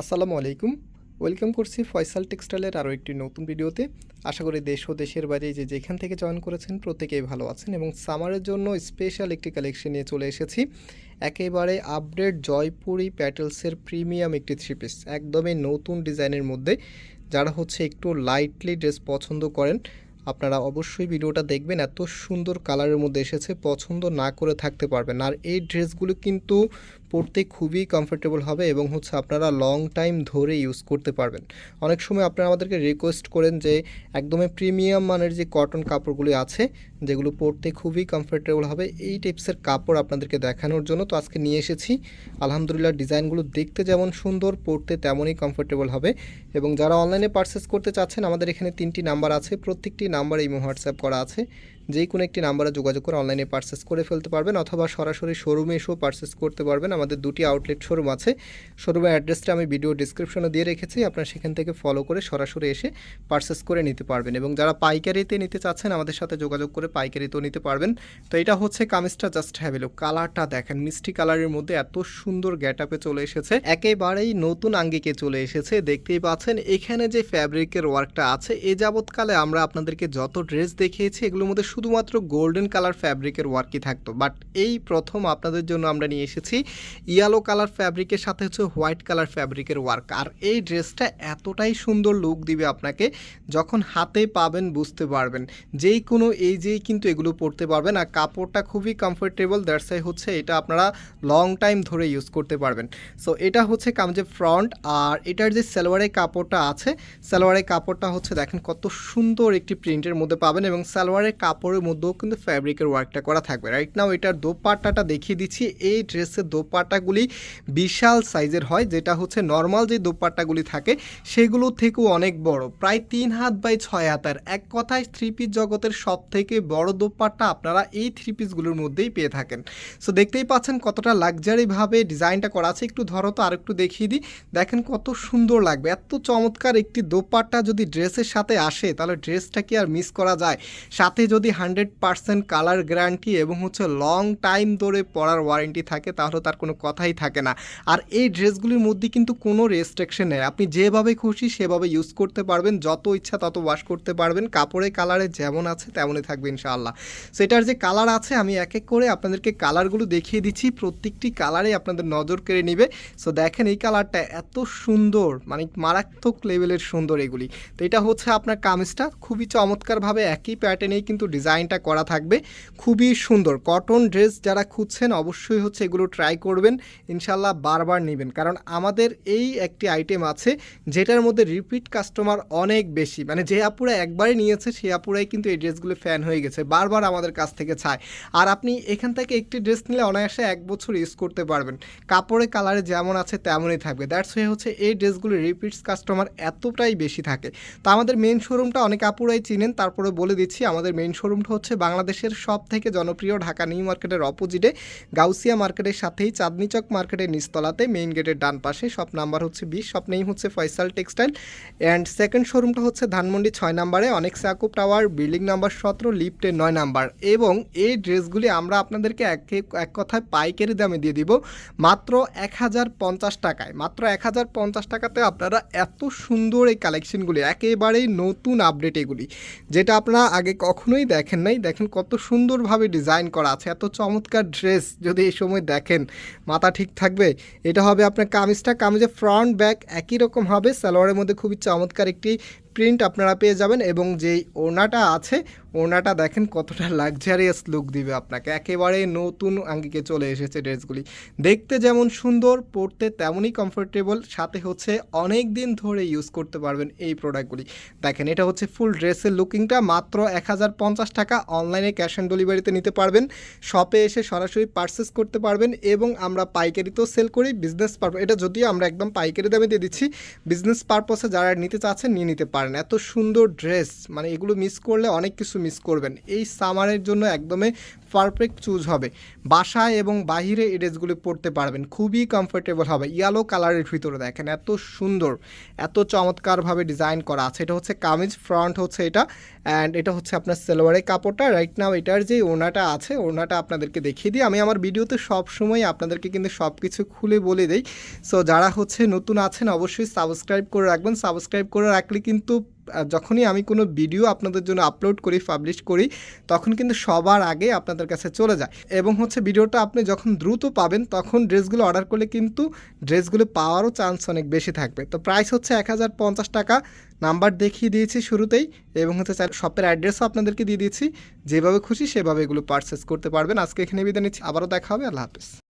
আসসালামু আলাইকুম। ওয়েলকাম করছি ফয়সাল টেক্সটাইলের আরও একটি নতুন ভিডিওতে। আশা করি দেশ ও দেশের বাইরে যে যেখান থেকে জয়েন করেছেন প্রত্যেকেই ভালো আছেন এবং সামারের জন্য স্পেশাল একটি কালেকশন নিয়ে চলে এসেছি। একেবারে আপডেট জয়পুরি প্যাটেলসের প্রিমিয়াম একটি থ্রি পিস, একদমই নতুন ডিজাইনের মধ্যে। যারা হচ্ছে একটু লাইটলি ড্রেস পছন্দ করেন, আপনারা অবশ্যই ভিডিওটা দেখবেন, এত সুন্দর কালারের মধ্যে এসেছে, পছন্দ না করে থাকতে পারবেন। আর এই ড্রেসগুলো কিন্তু পরতে খুবই কমফোর্টেবল হবে এবং হচ্ছে আপনারা লং টাইম ধরে ইউজ করতে পারবেন। অনেক সময় আপনারা আমাদেরকে রিকোয়েস্ট করেন যে একদমই প্রিমিয়াম মানের যে কটন কাপড়গুলি আছে, যেগুলো পরতে খুবই কমফোর্টেবল হবে, এই টাইপসের কাপড় আপনাদেরকে দেখানোর জন্য তো আজকে নিয়ে এসেছি। আলহামদুলিল্লাহ ডিজাইনগুলো দেখতে যেমন সুন্দর পরতে তেমনই কমফোর্টেবল হবে এবং যারা অনলাইনে পারচেস করতে চাচ্ছেন, আমাদের এখানে তিনটি নাম্বার আছে, প্রত্যেকটি নাম্বারে ইমো হোয়াটসঅ্যাপ করা আছে। যে কোনো একটি নাম্বারে যোগাযোগ করে অনলাইনে পারচেস করে ফেলতে পারবেন অথবা সরাসরি শোরুমে এসেও পারচেস করতে পারবেন আমাদের দুটি আউটলেট শোরুম আছে। শোরুমের অ্যাড্রেসটা আমি ভিডিও ডিসক্রিপশনে দিয়ে রেখেছি। আপনারা সেখান থেকে ফলো করে সরাসরি এসে পারচেস করে নিতে পারবেন এবং যারা পাইকারিতে নিতে চাচ্ছেন, আমাদের সাথে যোগাযোগ করে পাইকারিতেও নিতে পারবেন। তো এটা হচ্ছে কামিজটা জাস্ট হ্যাভেলো কালারটা দেখেন, মিষ্টি কালারের মধ্যে এত সুন্দর গ্যাট আপে চলে এসেছে। একেবারেই নতুন আঙ্গিকে চলে এসেছে, দেখতেই পাচ্ছেন। এখানে যে ফ্যাব্রিকের ওয়ার্কটা আছে, এ যাবৎকালে আমরা আপনাদেরকে যত ড্রেস দেখিয়েছি, এগুলোর মধ্যে শুধুমাত্র গোল্ডেন কালার ফ্যাব্রিকের ওয়ার্কই থাকতো। বাট এই প্রথম আপনাদের জন্য আমরা নিয়ে এসেছি ইয়েলো কালার ফ্যাব্রিকের সাথে হচ্ছে হোয়াইট কালার ফ্যাব্রিকের ওয়ার্ক আর এই ড্রেসটা এতটাই সুন্দর লুক দিবে আপনাকে যখন হাতে পাবেন বুঝতে পারবেন। যেই কোনো এই যেই কিন্তু এগুলো পরতে পারবেন আর কাপড়টা খুবই কমফোর্টেবল দ্যাটসাই হচ্ছে এটা আপনারা লং টাইম ধরে ইউজ করতে পারবেন। সো এটা হচ্ছে কামজে ফ্রন্ট আর এটার যে সালোয়ারের কাপড়টা আছে সালোয়ারের কাপড়টা হচ্ছে দেখেন কত সুন্দর একটি প্রিন্টের মধ্যে পাবেন এবং সালোয়ারের কাপড়ের মধ্যেও কিন্তু ফ্যাব্রিকের ওয়ার্কটা করা থাকবে। রাইট নাও এটার দোপাট্টাটা দেখিয়ে দিচ্ছি, এই ড্রেসের দোপাট্টাগুলি বিশাল সাইজের হয়, যেটা হচ্ছে নর্মাল যে দোপাট্টাগুলি থাকে, সেগুলো থেকেও অনেক বড়। প্রায় তিন হাত বাই ছয় হাতের। এক কথায় থ্রি পিস জগতের সব থেকে বড় দোপাট্টা আপনারা এই থ্রি পিসগুলোর মধ্যেই পেয়ে থাকেন। সো দেখতেই পাচ্ছেন কতটা লাক্সারিভাবে ডিজাইনটা করা আছে। একটু ধরো তো আর একটু দেখিয়ে দিই। দেখেন কত সুন্দর লাগবে। এত চমৎকার একটি দোপাট্টা যদি ড্রেসের সাথে আসে, তাহলে ড্রেসটা কি আর মিস করা যায়? সাথে যদি হান্ড্রেড পার্সেন্ট কালার গ্যারান্টি এবং হচ্ছে লং টাইম ধরে পরার ওয়ারেন্টি থাকে, তাহলে তার কোনো কথাই থাকে না। আর এই ড্রেসগুলির মধ্যে কিন্তু কোনো রেস্ট্রিকশন নেই। আপনি যেভাবে খুশি সেভাবে ইউজ করতে পারবেন, যত ইচ্ছা তত ওয়াশ করতে পারবেন। কাপড়ের কালারে যেমন আছে তেমনই থাকবে ইনশাআল্লাহ। সেটার যে কালার আছে, আমি এক এক করে আপনাদেরকে কালারগুলো দেখিয়ে দিচ্ছি। প্রত্যেকটি কালারে আপনাদের নজর কেড়ে নিবে। সো দেখেন এই কালারটা এত সুন্দর মানে মারাত্মক লেভেলের সুন্দর এগুলি। তো, এটা হচ্ছে আপনার কামিজটা। খুবই চমৎকারভাবে একই প্যাটার্নেই কিন্তু ডিজাইনটা করা থাকবে। খুবই সুন্দর। কটন ড্রেস যারা খুঁজছেন, অবশ্যই হচ্ছে এগুলো ট্রাই করবেন। ইনশাল্লাহ বারবার নেবেন। কারণ আমাদের এই একটি আইটেম আছে, যেটার মধ্যে রিপিট কাস্টমার অনেক বেশি। মানে যে আপুরা একবারই নিয়েছে সেই আপুরাই কিন্তু এই ড্রেসগুলো ফ্যান হয়ে গেছে, বারবার আমাদের কাছ থেকে চায়। আর আপনি এখান থেকে একটি ড্রেস নিলে অনায়াসে এক বছর ইউজ করতে পারবেন। কাপড়ের কালারে যেমন আছে, তেমনই থাকবে। দ্যাটস ওয়ে হচ্ছে এই ড্রেসগুলো রিপিটস কাস্টমার এতটাই বেশি থাকে। তো আমাদের মেন শোরুমটা অনেক আপুরাই চিনেন তারপরে বলে দিচ্ছি, আমাদের মেন শোরুমটা হচ্ছে বাংলাদেশের সব থেকে জনপ্রিয় ঢাকা নিউ মার্কেটের অপোজিটে গাউসিয়া মার্কেটের সাথেই চাঁদনি চক মার্কেটের নিচতলাতে মেইন গেটের ডান পাশে শপ নাম্বার হচ্ছে বিশ শপ নেই হচ্ছে ফয়সাল টেক্সটাইল অ্যান্ড সেকেন্ড শোরুমটা হচ্ছে ধানমন্ডি ছয় নাম্বারে, অনেক সাকুব টাওয়ার বিল্ডিং নাম্বার সতেরো লিফটের নয় নাম্বার এবং এই ড্রেসগুলি আমরা আপনাদেরকে এক এক কথায় পাইকারি দামে দিয়ে দিব মাত্র এক হাজার পঞ্চাশ টাকায়। মাত্র এক হাজার পঞ্চাশ টাকাতে আপনারা এত সুন্দর এই কালেকশনগুলি একেবারেই নতুন আপডেট এগুলি, যেটা আপনারা আগে কখনোই দেখেন নাই। দেখেন কত সুন্দরভাবে ডিজাইন করা আছে, এত চমৎকার ড্রেস যদি এই সময় দেখেন মাথা ঠিক থাকবে। এটা হবে আপনার কামিজটা। কামিজের ফ্রন্ট ব্যাক একই রকম হবে। সালোয়ারের মধ্যে খুবই চমৎকার একটি প্রিন্ট আপনারা পেয়ে যাবেন এবং যেই ওড়নাটা আছে, ওড়নাটা দেখেন কতটা লাক্সারিয়াস লুক দিবে আপনাকে। একেবারে নতুন আঙ্গিকে চলে এসেছে ড্রেসগুলি। দেখতে যেমন সুন্দর, পরতে তেমনই কমফোর্টেবল সাথে হচ্ছে অনেক দিন ধরে ইউজ করতে পারবেন এই প্রোডাক্টগুলি দেখেন, এটা হচ্ছে ফুল ড্রেসের লুকিংটা মাত্র এক হাজার পঞ্চাশ টাকা অনলাইনে ক্যাশ অন ডেলিভারিতে নিতে পারবেন। শপে এসে সরাসরি পারচেস করতে পারবেন এবং আমরা পাইকারিতেও সেল করি বিজনেস পারপোস এটা যদিও আমরা একদম পাইকারি দামে দিয়ে দিচ্ছি বিজনেস পারপসে যারা নিতে চাচ্ছেন নিয়ে নিতে পারেন। এত সুন্দর ড্রেস মানে এগুলো মিস করলে অনেক কিছু মিস করবেন। এই সামারের জন্য একদমই পারফেক্ট চুজ হবে। বাসায় এবং বাহিরে এই ড্রেসগুলি পরতে পারবেন। খুবই কমফোর্টেবল হবে। ইয়েলো কালারের ভিতরে দেখেন, এত সুন্দর, এত চমৎকারভাবে ডিজাইন করা আছে। এটা হচ্ছে কামিজ ফ্রন্ট হচ্ছে এটা অ্যান্ড এটা হচ্ছে আপনার সেলোয়ারের কাপড়টা। রাইট নাও এটার যে ওনাটা আছে ওনাটা আপনাদেরকে দেখিয়ে দিই। আমি আমার ভিডিওতে সব সময় আপনাদেরকে কিন্তু সব কিছু খুলে বলে দিই। সো যারা হচ্ছে নতুন আছেন, অবশ্যই সাবস্ক্রাইব করে রাখবেন। সাবস্ক্রাইব করে রাখলে কিন্তু যখনই আমি কোনো ভিডিও আপনাদের জন্য আপলোড করি পাবলিশ করি, তখন কিন্তু সবার আগে আপনাদের কাছে চলে যায়। এবং হচ্ছে ভিডিওটা আপনি যখন দ্রুত পাবেন, তখন ড্রেসগুলো অর্ডার করলে কিন্তু ড্রেসগুলো পাওয়ারও চান্স অনেক বেশি থাকবে। তো প্রাইস হচ্ছে এক হাজার পঞ্চাশ টাকা। নাম্বার দেখিয়ে দিয়েছি শুরুতেই এবং হচ্ছে শপের অ্যাড্রেসও আপনাদেরকে দিয়ে দিয়েছি। যেভাবে খুশি সেভাবে এগুলো পারচেস করতে পারবেন। আজকে এখানে বিদায় নিচ্ছি। আবারও দেখা হবে। আল্লাহ হাফেজ।